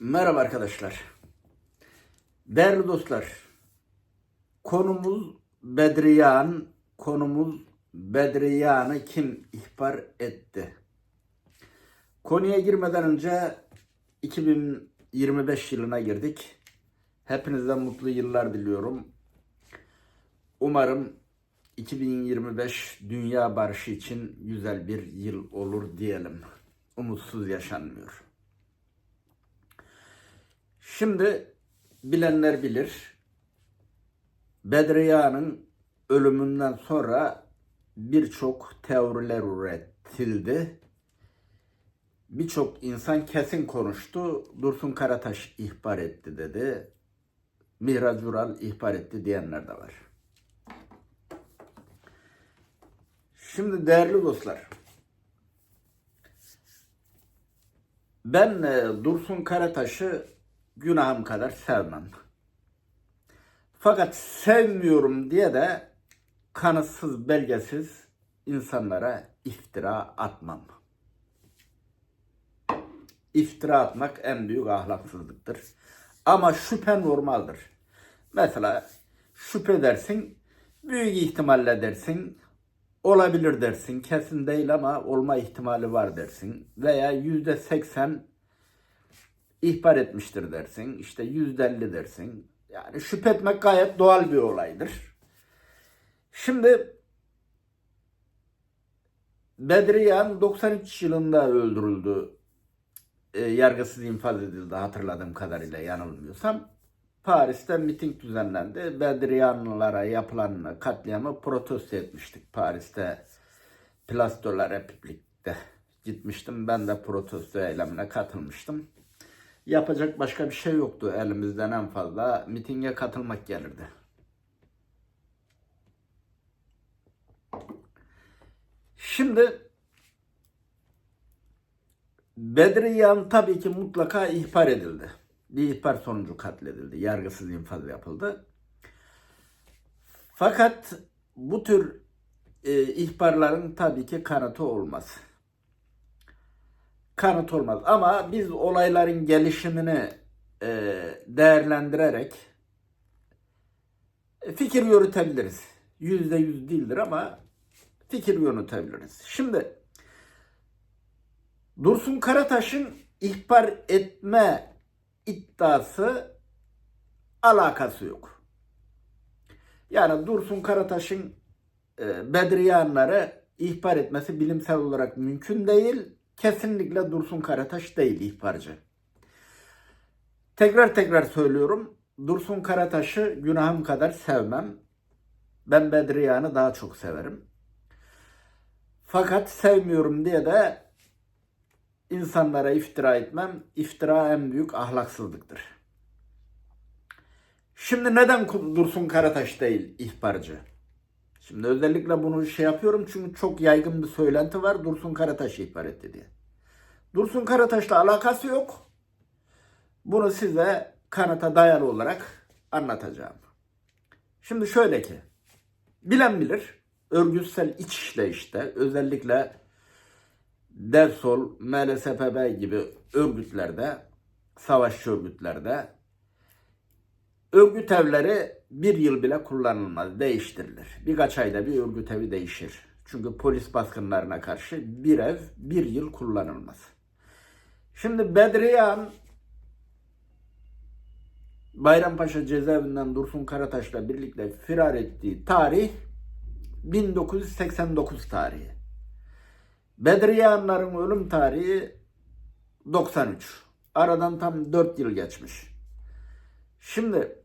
Merhaba arkadaşlar. Değerli dostlar. Konumuz Bedriyan. Konumuz Bedriyan'ı kim ihbar etti? Konuya girmeden önce 2025 yılına girdik. Hepinize mutlu yıllar diliyorum. Umarım 2025 dünya barışı için güzel bir yıl olur diyelim. Umutsuz yaşanmıyor. Şimdi bilenler bilir. Bedriya'nın ölümünden sonra birçok teoriler üretildi. Birçok insan kesin konuştu. Dursun Karataş ihbar etti dedi. Mihraç Ural ihbar etti diyenler de var. Şimdi değerli dostlar. Ben e, Dursun Karataş'ı günahım kadar sevmem. Fakat sevmiyorum diye de kanıtsız, belgesiz insanlara iftira atmam. İftira atmak en büyük ahlaksızlıktır. Ama şüphe normaldir. Mesela şüphe dersin, büyük ihtimalle dersin, olabilir dersin, kesin değil ama olma ihtimali var dersin. Veya yüzde seksen ihbar etmiştir dersin. İşte yüzde elli dersin. Yani şüphe etmek gayet doğal bir olaydır. Şimdi Bedriyan 93 yılında öldürüldü. E, yargısız infaz edildi hatırladığım kadarıyla yanılmıyorsam. Paris'te miting düzenlendi. Bedriyanlılara yapılan katliamı protesto etmiştik Paris'te. Place de gitmiştim. Ben de protesto eylemine katılmıştım. Yapacak başka bir şey yoktu elimizden en fazla mitinge katılmak gelirdi. Şimdi Bedriyan tabii ki mutlaka ihbar edildi. Bir ihbar sonucu katledildi. Yargısız infaz yapıldı. Fakat bu tür e, ihbarların tabii ki kanıtı olmaz. Kanıt olmaz. Ama biz olayların gelişimini e, değerlendirerek e, fikir yürütebiliriz. Yüzde yüz değildir ama fikir yürütebiliriz. Şimdi Dursun Karataş'ın ihbar etme iddiası alakası yok. Yani Dursun Karataş'ın e, Bedriyanları ihbar etmesi bilimsel olarak mümkün değil. Kesinlikle Dursun Karataş değil ihbarcı. Tekrar tekrar söylüyorum. Dursun Karataş'ı günahım kadar sevmem. Ben Bedriyan'ı daha çok severim. Fakat sevmiyorum diye de insanlara iftira etmem. İftira en büyük ahlaksızlıktır. Şimdi neden Dursun Karataş değil ihbarcı? Şimdi özellikle bunu şey yapıyorum çünkü çok yaygın bir söylenti var Dursun Karataş ihbar etti diye. Dursun Karataş'la alakası yok. Bunu size kanıta dayalı olarak anlatacağım. Şimdi şöyle ki bilen bilir örgütsel iç işleyişte özellikle DEVSOL, MLSPB gibi örgütlerde, savaşçı örgütlerde örgüt evleri bir yıl bile kullanılmaz, değiştirilir. Birkaç ayda bir örgüt evi değişir. Çünkü polis baskınlarına karşı bir ev bir yıl kullanılmaz. Şimdi Bedriyan Bayrampaşa cezaevinden Dursun Karataş'la birlikte firar ettiği tarih 1989 tarihi. Bedriyanların ölüm tarihi 93. Aradan tam 4 yıl geçmiş. Şimdi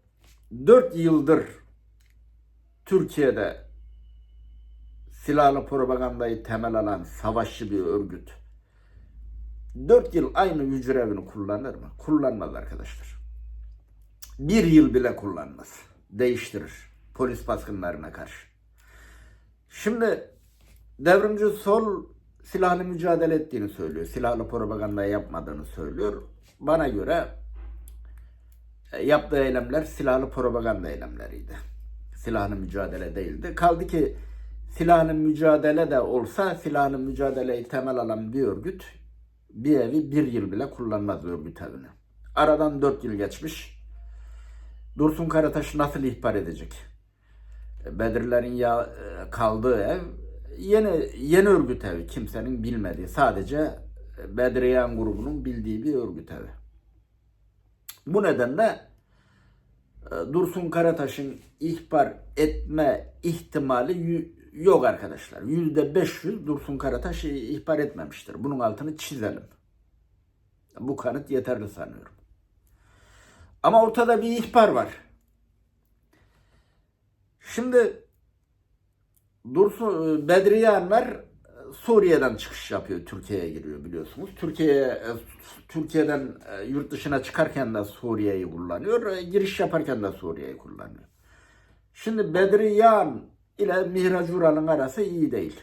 4 yıldır Türkiye'de silahlı propagandayı temel alan savaşçı bir örgüt 4 yıl aynı hücrevini kullanır mı? Kullanmaz arkadaşlar. Bir yıl bile kullanmaz. Değiştirir. Polis baskınlarına karşı. Şimdi devrimci sol silahlı mücadele ettiğini söylüyor. Silahlı propaganda yapmadığını söylüyor. Bana göre yaptığı eylemler silahlı propaganda eylemleriydi. Silahlı mücadele değildi. Kaldı ki silahlı mücadele de olsa silahlı mücadeleyi temel alan bir örgüt bir evi bir yıl bile kullanmaz örgüt evini. Aradan 4 yıl geçmiş. Dursun Karataş nasıl ihbar edecek? E, Bedirlerin ya e, kaldığı ev yeni yeni örgüt evi. Kimsenin bilmediği, sadece e, Bedriyan grubunun bildiği bir örgüt evi. Bu nedenle e, Dursun Karataş'ın ihbar etme ihtimali yok arkadaşlar. Yüzde 500 Dursun Karataş ihbar etmemiştir. Bunun altını çizelim. Bu kanıt yeterli sanıyorum. Ama ortada bir ihbar var. Şimdi Dursun Bedriyanlar Suriye'den çıkış yapıyor, Türkiye'ye giriyor biliyorsunuz. Türkiye'ye Türkiye'den e, yurt dışına çıkarken de Suriye'yi kullanıyor, e, giriş yaparken de Suriye'yi kullanıyor. Şimdi Bedriyan ile Mihraç Ural'ın arası iyi değil.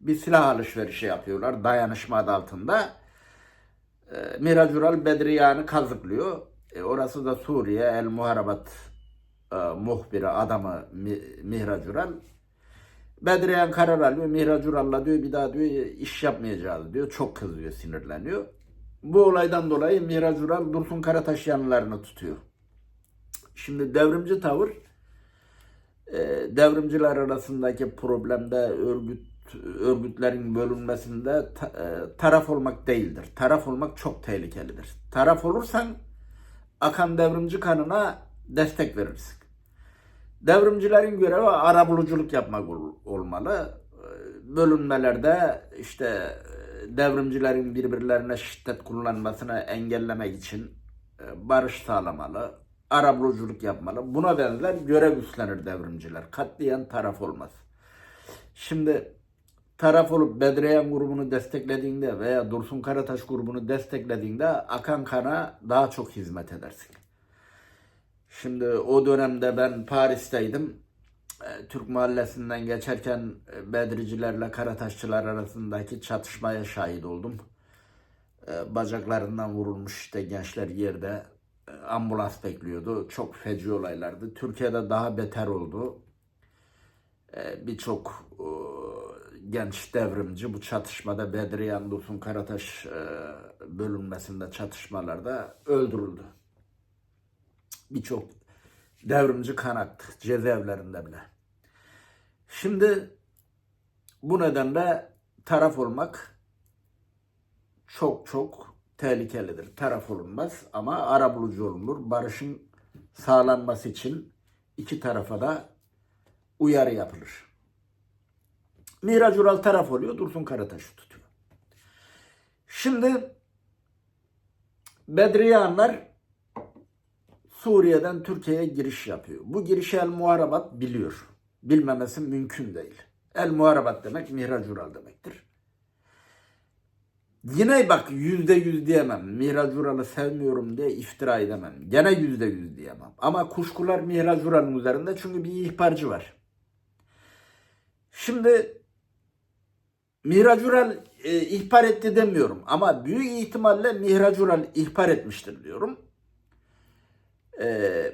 Bir silah alışverişi yapıyorlar dayanışma adı altında. E, Mihraç Ural Bedriyan'ı kazıklıyor. E, orası da Suriye El Muharabat e, muhbiri adamı Mi, Mihraç Ural. Bedriyan karar alıyor. Mihraç Ural'la diyor bir daha diyor iş yapmayacağız diyor. Çok kızıyor, sinirleniyor. Bu olaydan dolayı Mihraç Ural Dursun Karataş yanlarını tutuyor. Şimdi devrimci tavır e, devrimciler arasındaki problemde örgüt örgütlerin bölünmesinde e, taraf olmak değildir. Taraf olmak çok tehlikelidir. Taraf olursan akan devrimci kanına destek verirsin. Devrimcilerin görevi arabuluculuk yapmak ol- olmalı. E, Bölünmelerde işte e, devrimcilerin birbirlerine şiddet kullanmasını engellemek için e, barış sağlamalı, arabuluculuk yapmalı. Buna benzer görev üstlenir devrimciler. Katliyen taraf olmaz. Şimdi taraf olup Bedreyan grubunu desteklediğinde veya Dursun Karataş grubunu desteklediğinde akan kana daha çok hizmet edersin. Şimdi o dönemde ben Paris'teydim. E, Türk mahallesinden geçerken e, Bedricilerle Karataşçılar arasındaki çatışmaya şahit oldum. E, Bacaklarından vurulmuş işte gençler yerde e, ambulans bekliyordu. Çok feci olaylardı. Türkiye'de daha beter oldu. E, Birçok e, genç devrimci bu çatışmada Bedriyan Dursun Karataş bölünmesinde çatışmalarda öldürüldü birçok devrimci kan aktı cezaevlerinde bile. Şimdi bu nedenle taraf olmak çok çok tehlikelidir. Taraf olunmaz ama arabulucu olunur. Barışın sağlanması için iki tarafa da uyarı yapılır. Miraç Ural taraf oluyor, Dursun Karataş'ı tutuyor. Şimdi Bedriyanlar Suriye'den Türkiye'ye giriş yapıyor. Bu girişi El Muharabat biliyor. Bilmemesi mümkün değil. El Muharabat demek Mihraç Ural demektir. Yine bak yüzde yüz diyemem. Mihraç Ural'ı sevmiyorum diye iftira edemem. Gene yüzde yüz diyemem. Ama kuşkular Mihraç Ural'ın üzerinde çünkü bir ihbarcı var. Şimdi Mihraç Ural e, ihbar etti demiyorum. Ama büyük ihtimalle Mihraç Ural ihbar etmiştir diyorum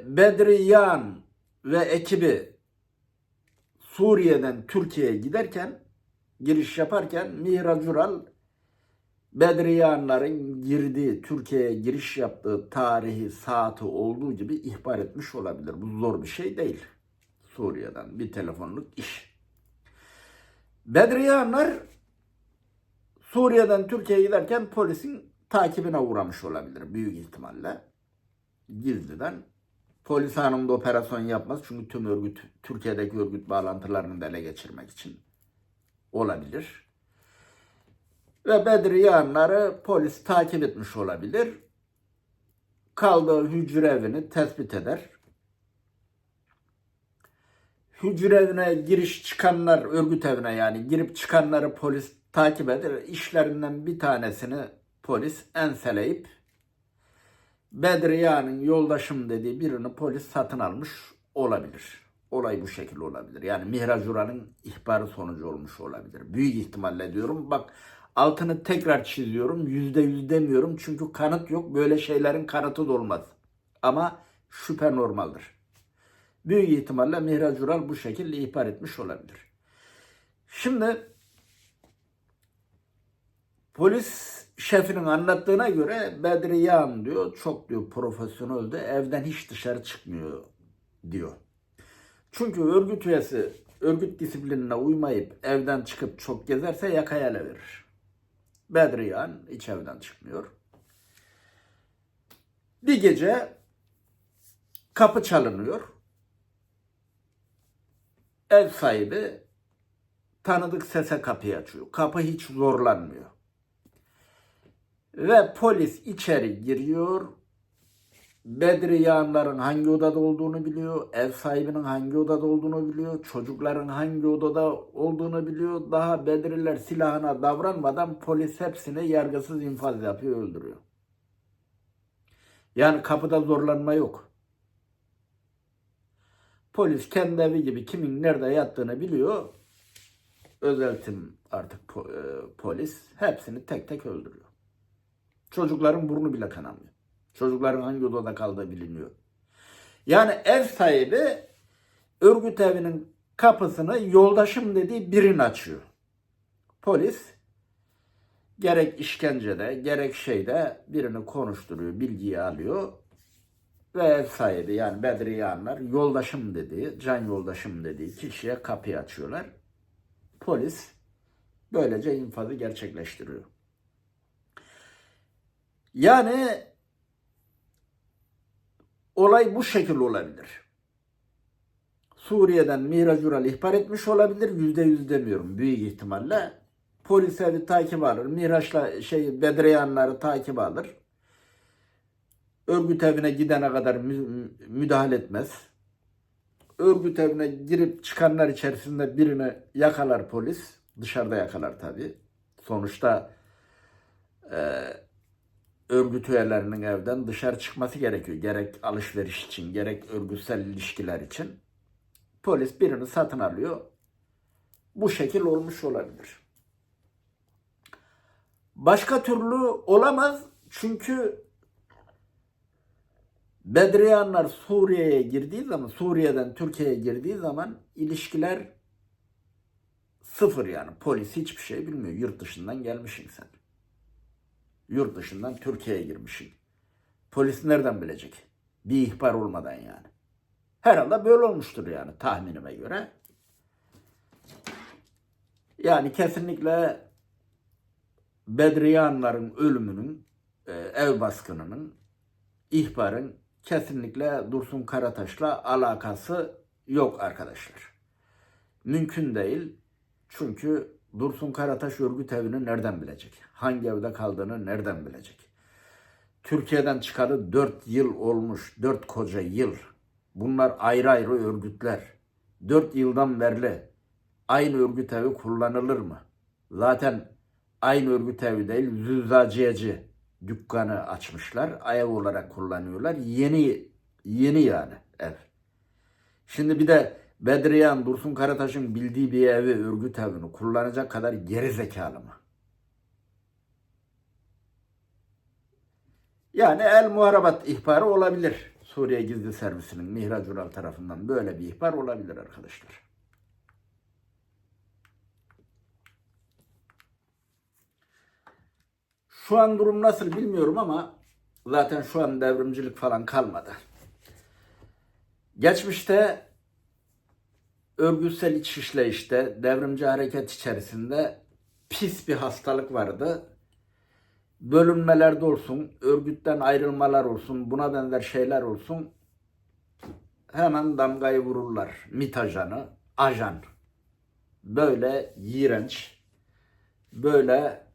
Bedriyan ve ekibi Suriye'den Türkiye'ye giderken giriş yaparken Mihraç Ural Bedriyanların girdiği Türkiye'ye giriş yaptığı tarihi saati olduğu gibi ihbar etmiş olabilir. Bu zor bir şey değil. Suriye'den bir telefonluk iş. Bedriyanlar Suriye'den Türkiye'ye giderken polisin takibine uğramış olabilir büyük ihtimalle gizliden polis anında operasyon yapmaz. Çünkü tüm örgüt, Türkiye'deki örgüt bağlantılarını da ele geçirmek için olabilir. Ve Bedriyanları polis takip etmiş olabilir. Kaldığı hücre evini tespit eder. Hücre evine giriş çıkanlar, örgüt evine yani girip çıkanları polis takip eder. İşlerinden bir tanesini polis enseleyip Bedriya'nın yoldaşım dediği birini polis satın almış olabilir. Olay bu şekilde olabilir. Yani Mihraç Ural'ın ihbarı sonucu olmuş olabilir. Büyük ihtimalle diyorum. Bak altını tekrar çiziyorum. Yüzde yüz demiyorum. Çünkü kanıt yok. Böyle şeylerin kanıtı da olmaz. Ama şüphe normaldir. Büyük ihtimalle Mihraç Ural bu şekilde ihbar etmiş olabilir. Şimdi polis şefinin anlattığına göre Bedri Yağan diyor çok diyor profesyoneldü evden hiç dışarı çıkmıyor diyor. Çünkü örgüt üyesi örgüt disiplinine uymayıp evden çıkıp çok gezerse yakaya ele verir. Bedri Yağan hiç evden çıkmıyor. Bir gece kapı çalınıyor. Ev sahibi tanıdık sese kapıyı açıyor. Kapı hiç zorlanmıyor. Ve polis içeri giriyor. Bedri Yağanların hangi odada olduğunu biliyor. Ev sahibinin hangi odada olduğunu biliyor. Çocukların hangi odada olduğunu biliyor. Daha Bedriler silahına davranmadan polis hepsini yargısız infaz yapıyor, öldürüyor. Yani kapıda zorlanma yok. Polis kendi evi gibi kimin nerede yattığını biliyor. Özeltim artık e, polis hepsini tek tek öldürüyor. Çocukların burnu bile kanamıyor. Çocukların hangi odada kaldığı biliniyor. Yani ev sahibi örgüt evinin kapısını yoldaşım dediği birini açıyor. Polis gerek işkencede gerek şeyde birini konuşturuyor, bilgiyi alıyor ve ev sahibi yani Bedri Yağanlar yoldaşım dediği, can yoldaşım dediği kişiye kapıyı açıyorlar. Polis böylece infazı gerçekleştiriyor. Yani olay bu şekil olabilir. Suriye'den Miraç Ural ihbar etmiş olabilir. Yüzde yüz demiyorum büyük ihtimalle. Polis evi takip alır. Miraç'la şey Bedreyanları takip alır. Örgüt evine gidene kadar mü- müdahale etmez. Örgüt evine girip çıkanlar içerisinde birini yakalar polis. Dışarıda yakalar tabii. Sonuçta e, örgüt üyelerinin evden dışarı çıkması gerekiyor. Gerek alışveriş için, gerek örgütsel ilişkiler için. Polis birini satın alıyor. Bu şekil olmuş olabilir. Başka türlü olamaz. Çünkü Bedriyanlar Suriye'ye girdiği zaman, Suriye'den Türkiye'ye girdiği zaman ilişkiler sıfır yani. Polis hiçbir şey bilmiyor. Yurt dışından gelmişsin sen. Yurt dışından Türkiye'ye girmişsin. Polis nereden bilecek? Bir ihbar olmadan yani. Herhalde böyle olmuştur yani tahminime göre. Yani kesinlikle Bedriyanların ölümünün, e, ev baskınının, ihbarın kesinlikle Dursun Karataş'la alakası yok arkadaşlar. Mümkün değil. Çünkü Dursun Karataş örgüt evini nereden bilecek? Hangi evde kaldığını nereden bilecek? Türkiye'den çıkalı 4 yıl olmuş. 4 koca yıl. Bunlar ayrı ayrı örgütler. 4 yıldan beri aynı örgüt evi kullanılır mı? Zaten aynı örgüt evi değil, züzzaciyeci dükkanı açmışlar. Ev olarak kullanıyorlar. Yeni yeni yani ev. Şimdi bir de Bedriyan Dursun Karataş'ın bildiği bir evi, örgüt evini kullanacak kadar geri zekalı mı? Yani el muharabat ihbarı olabilir. Suriye Gizli Servisi'nin Mihraç Ural tarafından böyle bir ihbar olabilir arkadaşlar. Şu an durum nasıl bilmiyorum ama zaten şu an devrimcilik falan kalmadı. Geçmişte örgütsel iç işleyişte devrimci hareket içerisinde pis bir hastalık vardı. Bölünmelerde olsun, örgütten ayrılmalar olsun, buna benzer şeyler olsun hemen damgayı vururlar. MİT ajanı, ajan. Böyle iğrenç, böyle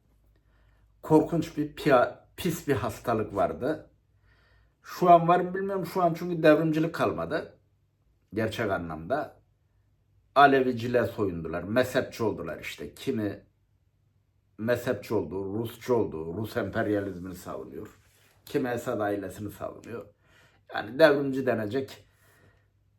korkunç bir pis bir hastalık vardı. Şu an var mı bilmiyorum. Şu an çünkü devrimcilik kalmadı. Gerçek anlamda. Alevicile soyundular. Mezhepçi oldular işte. Kimi mezhepçi oldu, Rusçu oldu, Rus emperyalizmini savunuyor. Kimi Esad ailesini savunuyor. Yani devrimci denecek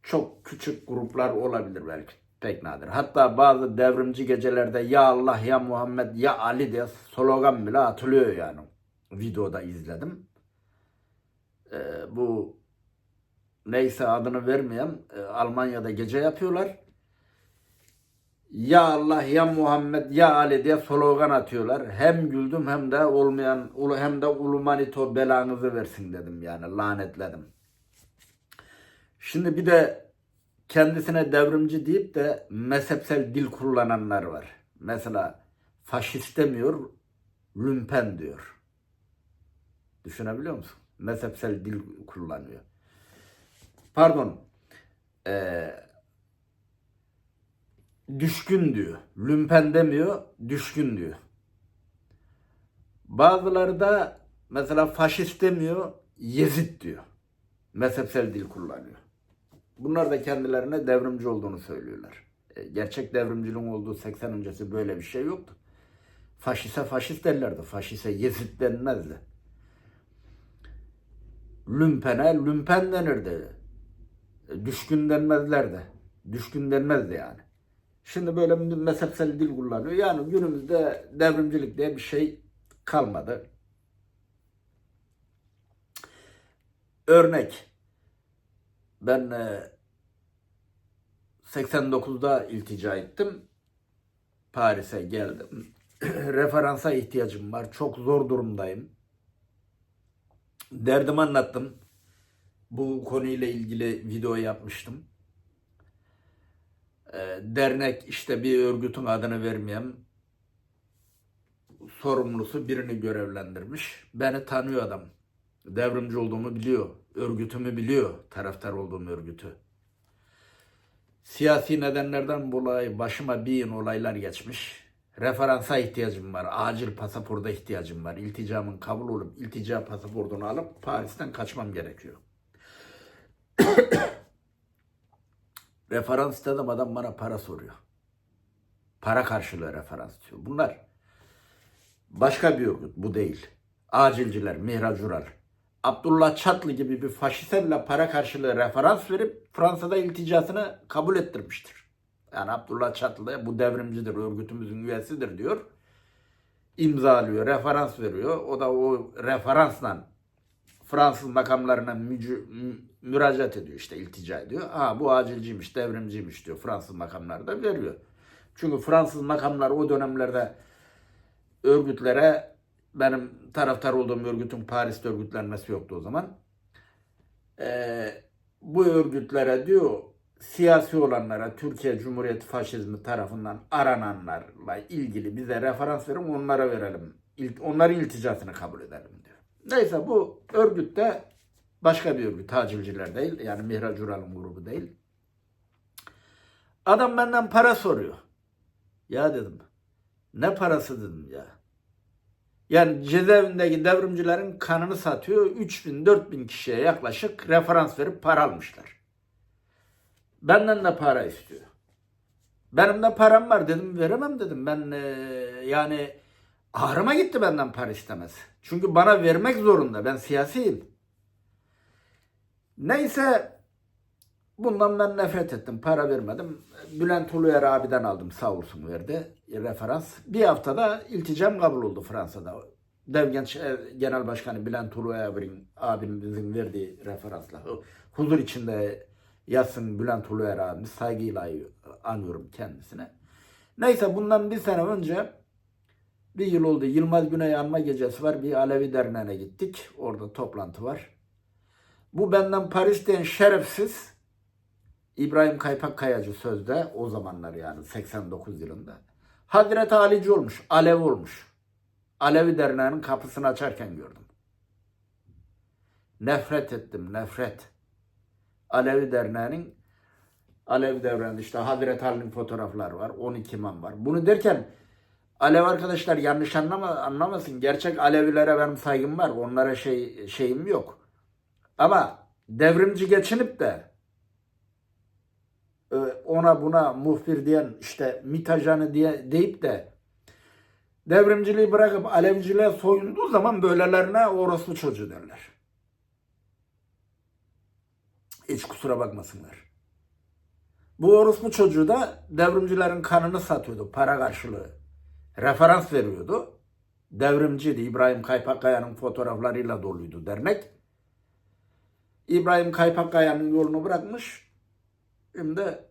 çok küçük gruplar olabilir belki. Pek nadir. Hatta bazı devrimci gecelerde ya Allah ya Muhammed ya Ali diye slogan bile atılıyor yani. Videoda izledim. Ee, bu neyse adını vermeyen e, Almanya'da gece yapıyorlar. Ya Allah ya Muhammed ya Ali diye slogan atıyorlar. Hem güldüm hem de olmayan hem de ulumanito belanızı versin dedim yani lanetledim. Şimdi bir de kendisine devrimci deyip de mezhepsel dil kullananlar var. Mesela faşist demiyor, lümpen diyor. Düşünebiliyor musun? Mezhepsel dil kullanıyor. Pardon. Ee, düşkün diyor. Lümpen demiyor, düşkün diyor. Bazıları da mesela faşist demiyor, Yezid diyor. Mezhepsel dil kullanıyor. Bunlar da kendilerine devrimci olduğunu söylüyorlar. E, Gerçek devrimciliğin olduğu 80 öncesi böyle bir şey yoktu. Faşiste faşist derlerdi. Faşiste Yezid denmezdi. Lümpene lümpen denirdi. E, Düşkün denmezlerdi. Düşkün denmezdi yani. Şimdi böyle mezhepsel dil kullanıyor. Yani günümüzde devrimcilik diye bir şey kalmadı. Örnek. Ben e, 89'da iltica ettim. Paris'e geldim. Referansa ihtiyacım var. Çok zor durumdayım. Derdimi anlattım. Bu konuyla ilgili video yapmıştım. E, dernek işte bir örgütün adını vermeyeyim. Sorumlusu birini görevlendirmiş. Beni tanıyor adam. Devrimci olduğumu biliyor. Örgütümü biliyor. Taraftar olduğum örgütü. Siyasi nedenlerden dolayı başıma bir yıl olaylar geçmiş. Referansa ihtiyacım var. Acil pasaporda ihtiyacım var. İlticamın kabul olup iltica pasaportunu alıp Paris'ten kaçmam gerekiyor. Referans istedim adam bana para soruyor. Para karşılığı referans diyor. Bunlar başka bir örgüt. Bu değil. Acilciler, Mihraç Ural. Abdullah Çatlı gibi bir faşiste bile para karşılığı referans verip Fransa'da ilticasını kabul ettirmiştir. Yani Abdullah Çatlı bu devrimcidir, örgütümüzün üyesidir diyor. İmzalıyor, referans veriyor. O da o referansla Fransız makamlarına mücü, mü- müracaat ediyor işte iltica ediyor. Ha bu acilciymiş, devrimciymiş diyor Fransız makamları da veriyor. Çünkü Fransız makamlar o dönemlerde örgütlere benim taraftar olduğum örgütün Paris'te örgütlenmesi yoktu o zaman. Ee, bu örgütlere diyor siyasi olanlara Türkiye Cumhuriyeti faşizmi tarafından arananlarla ilgili bize referans verin onlara verelim. İl- Onların ilticasını kabul edelim. Neyse bu örgütte başka bir örgüt. Tacilciler değil. Yani Mihraç Ural'ın grubu değil. Adam benden para soruyor. Ya dedim. Ne parası dedim ya. Yani cezaevindeki devrimcilerin kanını satıyor. 3000 4000 kişiye yaklaşık referans verip para almışlar. Benden de para istiyor. Benim de param var dedim veremem dedim. Ben eee, yani ağrıma gitti benden para istemez. Çünkü bana vermek zorunda. Ben siyasiyim. Neyse bundan ben nefret ettim. Para vermedim. Bülent Uluyer abiden aldım sağ olsun verdi referans. Bir haftada ilticam kabul oldu Fransa'da. Devgenç e, Genel Başkanı Bülent Uluyer abimizin verdiği referansla. Huzur içinde yazsın Bülent Uluyer abimiz. Saygıyla anıyorum kendisine. Neyse bundan bir sene önce bir yıl oldu. Yılmaz Güney Anma Gecesi var. Bir Alevi Derneği'ne gittik. Orada toplantı var. Bu benden Paris'ten şerefsiz İbrahim Kaypak Kayacı sözde o zamanlar yani 89 yılında. Hazreti Alici olmuş, Alevi olmuş. Alevi Derneği'nin kapısını açarken gördüm. Nefret ettim, nefret. Alevi Derneği'nin Alevi Devranı'nda işte Hazreti Ali'nin fotoğrafları var, 12 imam var. Bunu derken Alev arkadaşlar yanlış anlama, anlamasın. Gerçek Alevilere benim saygım var. Onlara şey şeyim yok. Ama devrimci geçinip de e, ona buna muhbir diyen işte mitajanı diye deyip de devrimciliği bırakıp Alevciliğe soyunduğu zaman böylelerine orospu çocuğu derler. Hiç kusura bakmasınlar. Bu orospu çocuğu da devrimcilerin kanını satıyordu para karşılığı. Referans veriyordu. Devrimciydi. İbrahim Kaypakkaya'nın fotoğraflarıyla doluydu dernek. İbrahim Kaypakkaya'nın yolunu bırakmış. Şimdi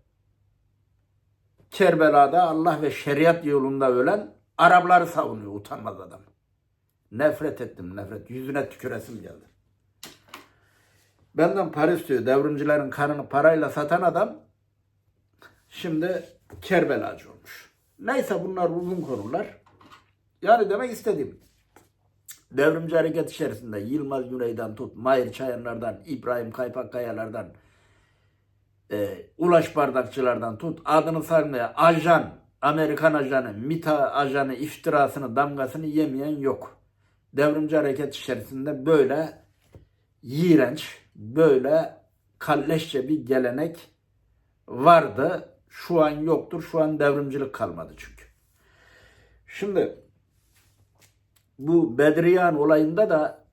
Kerbela'da Allah ve şeriat yolunda ölen Arapları savunuyor utanmaz adam. Nefret ettim nefret. Yüzüne tüküresim geldi. Benden para istiyor. Devrimcilerin kanını parayla satan adam şimdi Kerbelacı olmuş. Neyse bunlar uzun konular. Yani demek istediğim devrimci hareket içerisinde Yılmaz Güney'den tut, Mahir Çayanlar'dan, İbrahim Kaypak Kayalar'dan, e, Ulaş Bardakçılardan tut, adını saymaya ajan, Amerikan ajanı, MİTA ajanı iftirasını, damgasını yemeyen yok. Devrimci hareket içerisinde böyle iğrenç, böyle kalleşçe bir gelenek vardı. Şu an yoktur. Şu an devrimcilik kalmadı çünkü. Şimdi bu Bedriyan olayında da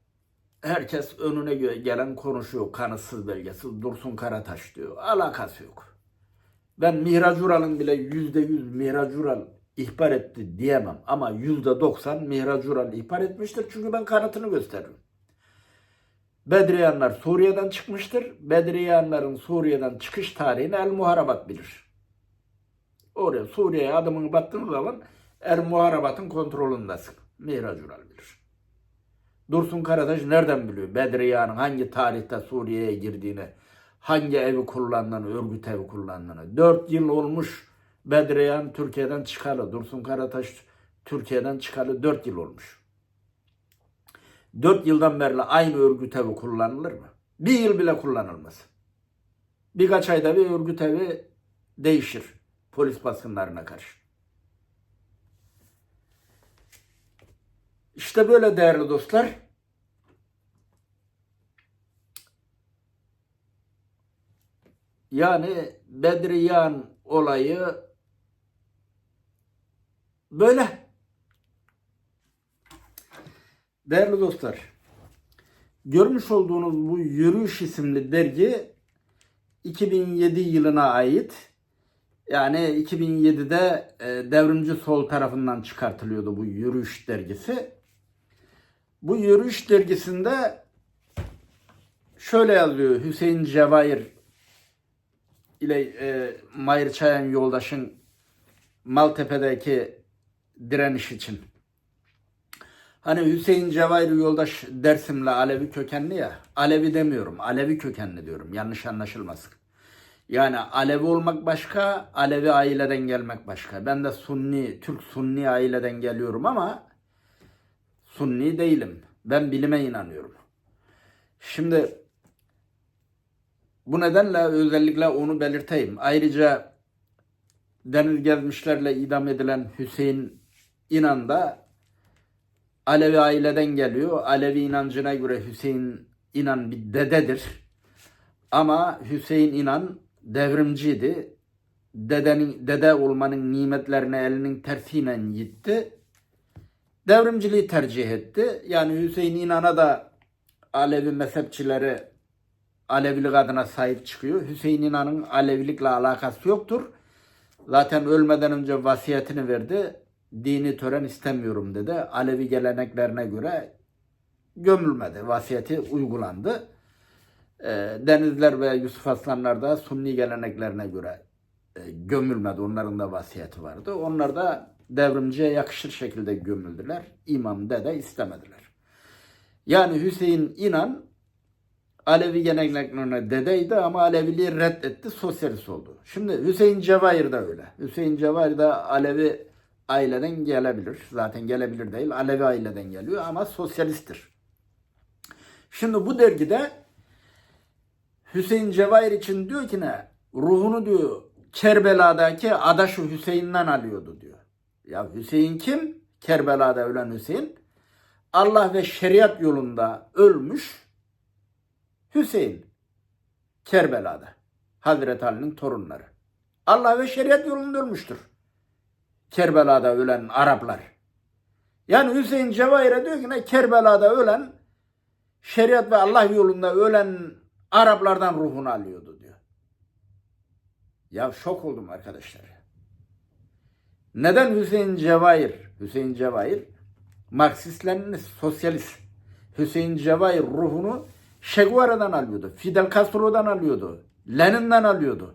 herkes önüne gelen konuşuyor. Kanıtsız belgesiz Dursun Karataş diyor. Alakası yok. Ben Mihraç Ural'ın bile yüzde yüz Mihraç Ural ihbar etti diyemem. Ama yüzde doksan Mihraç Ural ihbar etmiştir. Çünkü ben kanıtını gösteririm. Bedriyanlar Suriye'den çıkmıştır. Bedriyanların Suriye'den çıkış tarihini El Muharabat bilir. Oraya Suriye'ye adımını battığın zaman El Muharabat'ın kontrolündesin. Mihraç Ural bilir. Dursun Karataş nereden biliyor? Bedriyanın hangi tarihte Suriye'ye girdiğini, hangi evi kullandığını, örgüt evi kullandığını. Dört yıl olmuş Bedriyan Türkiye'den çıkalı. Dursun Karataş Türkiye'den çıkalı dört yıl olmuş. Dört yıldan beri aynı örgüt evi kullanılır mı? Bir yıl bile kullanılmaz. Birkaç ayda bir örgüt evi değişir polis baskınlarına karşı. İşte böyle değerli dostlar. Yani Bedriyan olayı böyle. Değerli dostlar, görmüş olduğunuz bu Yürüyüş isimli dergi 2007 yılına ait. Yani 2007'de e, Devrimci Sol tarafından çıkartılıyordu bu Yürüyüş dergisi. Bu Yürüyüş dergisinde şöyle yazıyor Hüseyin Cevahir ile e, Mahir Çayan yoldaşın Maltepe'deki direniş için. Hani Hüseyin Cevahir yoldaş Dersim'le Alevi kökenli ya. Alevi demiyorum. Alevi kökenli diyorum. Yanlış anlaşılmasın. Yani Alevi olmak başka, Alevi aileden gelmek başka. Ben de Sunni, Türk Sunni aileden geliyorum ama Sunni değilim. Ben bilime inanıyorum. Şimdi bu nedenle özellikle onu belirteyim. Ayrıca deniz gezmişlerle idam edilen Hüseyin İnan da Alevi aileden geliyor. Alevi inancına göre Hüseyin İnan bir dededir. Ama Hüseyin İnan devrimciydi. Dedenin, dede olmanın nimetlerine elinin tersiyle gitti. Devrimciliği tercih etti. Yani Hüseyin İnan'a da Alevi mezhepçileri Alevilik adına sahip çıkıyor. Hüseyin İnan'ın Alevilikle alakası yoktur. Zaten ölmeden önce vasiyetini verdi. Dini tören istemiyorum dedi. Alevi geleneklerine göre gömülmedi. Vasiyeti uygulandı. E, Denizler ve Yusuf Aslanlar da Sunni geleneklerine göre e, gömülmedi. Onların da vasiyeti vardı. Onlar da devrimciye yakışır şekilde gömüldüler. İmam dede istemediler. Yani Hüseyin İnan Alevi geleneklerine dedeydi ama Aleviliği reddetti, sosyalist oldu. Şimdi Hüseyin Cevahir de öyle. Hüseyin Cevahir de Alevi aileden gelebilir. Zaten gelebilir değil, Alevi aileden geliyor ama sosyalisttir. Şimdi bu dergide Hüseyin Cevahir için diyor ki ne? Ruhunu diyor Kerbela'daki adaşı Hüseyin'den alıyordu diyor. Ya Hüseyin kim? Kerbela'da ölen Hüseyin. Allah ve şeriat yolunda ölmüş Hüseyin. Kerbela'da. Hazreti Ali'nin torunları. Allah ve şeriat yolunda ölmüştür. Kerbela'da ölen Araplar. Yani Hüseyin Cevahir'e diyor ki ne Kerbela'da ölen şeriat ve Allah yolunda ölen Araplardan ruhunu alıyordu diyor. Ya şok oldum arkadaşlar. Neden Hüseyin Cevahir? Hüseyin Cevahir Marksist sosyalist. Hüseyin Cevahir ruhunu Che alıyordu. Fidel Castro'dan alıyordu. Lenin'den alıyordu.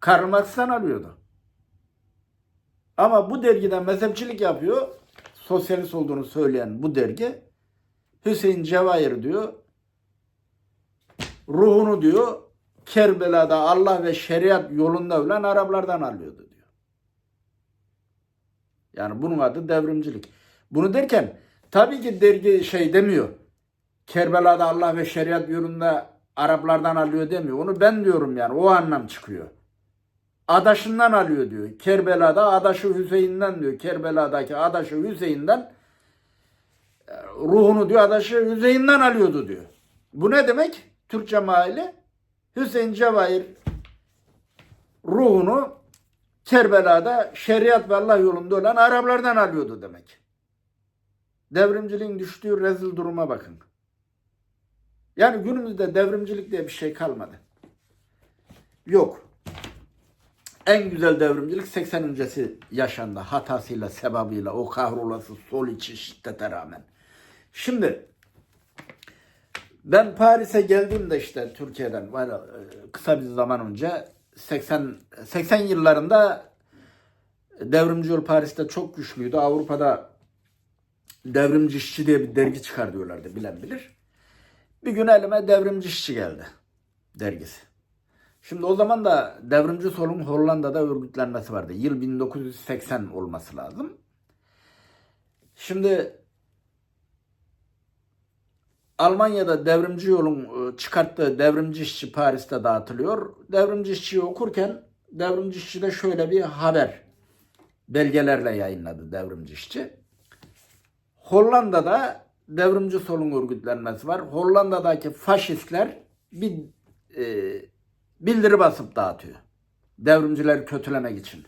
Karl Marx'tan alıyordu. Ama bu dergiden mezhepçilik yapıyor. Sosyalist olduğunu söyleyen bu dergi Hüseyin Cevahir diyor. Ruhunu diyor Kerbela'da Allah ve şeriat yolunda ölen Araplardan alıyordu diyor. Yani bunun adı devrimcilik. Bunu derken tabii ki dergi şey demiyor. Kerbela'da Allah ve şeriat yolunda Araplardan alıyor demiyor. Onu ben diyorum yani o anlam çıkıyor. Adaşından alıyor diyor. Kerbela'da adaşı Hüseyin'den diyor. Kerbela'daki adaşı Hüseyin'den e, ruhunu diyor adaşı Hüseyin'den alıyordu diyor. Bu ne demek? Türkçe maili Hüseyin Cevahir ruhunu Kerbela'da şeriat ve Allah yolunda olan Araplardan alıyordu demek. Devrimciliğin düştüğü rezil duruma bakın. Yani günümüzde devrimcilik diye bir şey kalmadı. Yok. En güzel devrimcilik 80 öncesi yaşandı. Hatasıyla, sebabıyla, o kahrolası sol içi şiddete rağmen. Şimdi ben Paris'e geldiğimde işte Türkiye'den e, kısa bir zaman önce 80 80 yıllarında Devrimci Yol Paris'te çok güçlüydü. Avrupa'da Devrimci İşçi diye bir dergi çıkar diyorlardı bilen bilir. Bir gün elime Devrimci İşçi geldi dergisi. Şimdi o zaman da devrimci solun Hollanda'da örgütlenmesi vardı. Yıl 1980 olması lazım. Şimdi Almanya'da devrimci yolun e, çıkarttığı devrimci işçi Paris'te dağıtılıyor. Devrimci işçiyi okurken devrimci işçi de şöyle bir haber belgelerle yayınladı devrimci işçi. Hollanda'da devrimci solun örgütlenmesi var. Hollanda'daki faşistler bir e, bildiri basıp dağıtıyor. Devrimcileri kötülemek için.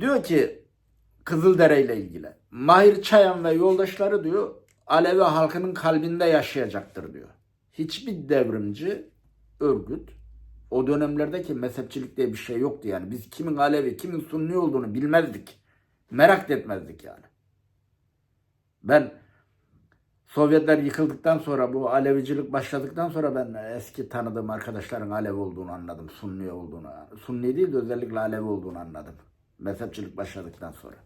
Diyor ki Kızıldere ile ilgili. Mahir Çayan ve yoldaşları diyor Alevi halkının kalbinde yaşayacaktır diyor. Hiçbir devrimci örgüt o dönemlerdeki mezhepçilik diye bir şey yoktu yani. Biz kimin Alevi, kimin Sunni olduğunu bilmezdik. Merak etmezdik yani. Ben Sovyetler yıkıldıktan sonra bu Alevicilik başladıktan sonra ben eski tanıdığım arkadaşların Alevi olduğunu anladım. Sunni olduğunu. Sunni değil de özellikle Alevi olduğunu anladım. Mezhepçilik başladıktan sonra.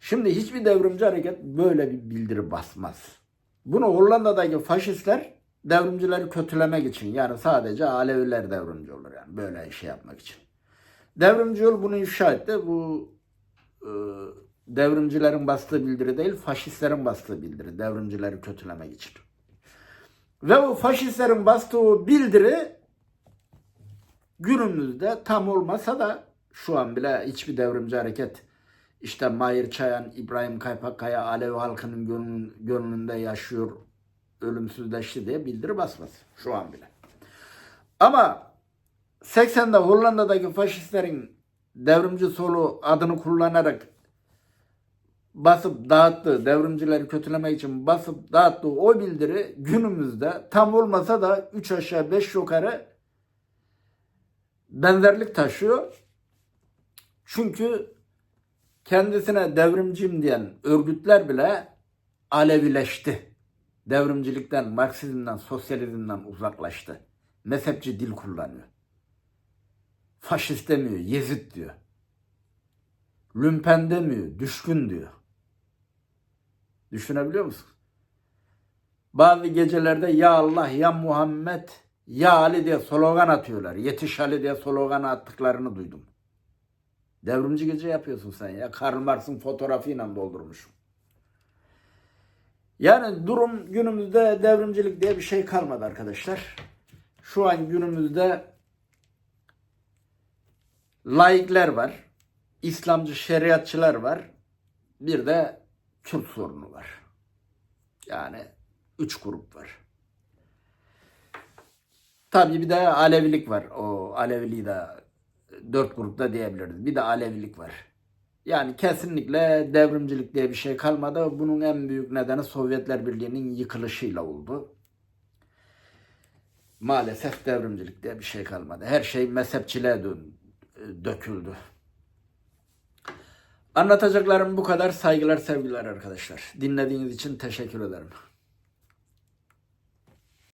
Şimdi hiçbir devrimci hareket böyle bir bildiri basmaz. Bunu Hollanda'daki faşistler devrimcileri kötülemek için yani sadece Aleviler devrimci olur yani böyle şey yapmak için. Devrimci yol bunu ifşa etti. Bu e, devrimcilerin bastığı bildiri değil, faşistlerin bastığı bildiri. Devrimcileri kötülemek için. Ve o faşistlerin bastığı bildiri günümüzde tam olmasa da şu an bile hiçbir devrimci hareket işte Mahir Çayan, İbrahim Kaypakkaya Alevi halkının gönlün, gönlünde yaşıyor, ölümsüzleşti diye bildiri basmaz şu an bile. Ama 80'de Hollanda'daki faşistlerin devrimci solu adını kullanarak basıp dağıttığı, devrimcileri kötülemek için basıp dağıttığı o bildiri günümüzde tam olmasa da 3 aşağı 5 yukarı benzerlik taşıyor. Çünkü kendisine devrimciyim diyen örgütler bile Alevileşti. Devrimcilikten, Marksizmden, sosyalizmden uzaklaştı. Mezhepçi dil kullanıyor. Faşist demiyor, Yezid diyor. Lümpen demiyor, düşkün diyor. Düşünebiliyor musun? Bazı gecelerde ya Allah, ya Muhammed, ya Ali diye slogan atıyorlar. Yetiş Ali diye slogan attıklarını duydum. Devrimci gece yapıyorsun sen ya. Karl Marx'ın fotoğrafıyla doldurmuşum. Yani durum günümüzde devrimcilik diye bir şey kalmadı arkadaşlar. Şu an günümüzde laikler var. İslamcı şeriatçılar var. Bir de Kürt sorunu var. Yani üç grup var. Tabii bir de Alevilik var. O Aleviliği de dört grupta diyebiliriz. Bir de Alevilik var. Yani kesinlikle devrimcilik diye bir şey kalmadı. Bunun en büyük nedeni Sovyetler Birliği'nin yıkılışıyla oldu. Maalesef devrimcilik diye bir şey kalmadı. Her şey mezhepçiliğe döküldü. Anlatacaklarım bu kadar. Saygılar, sevgiler arkadaşlar. Dinlediğiniz için teşekkür ederim.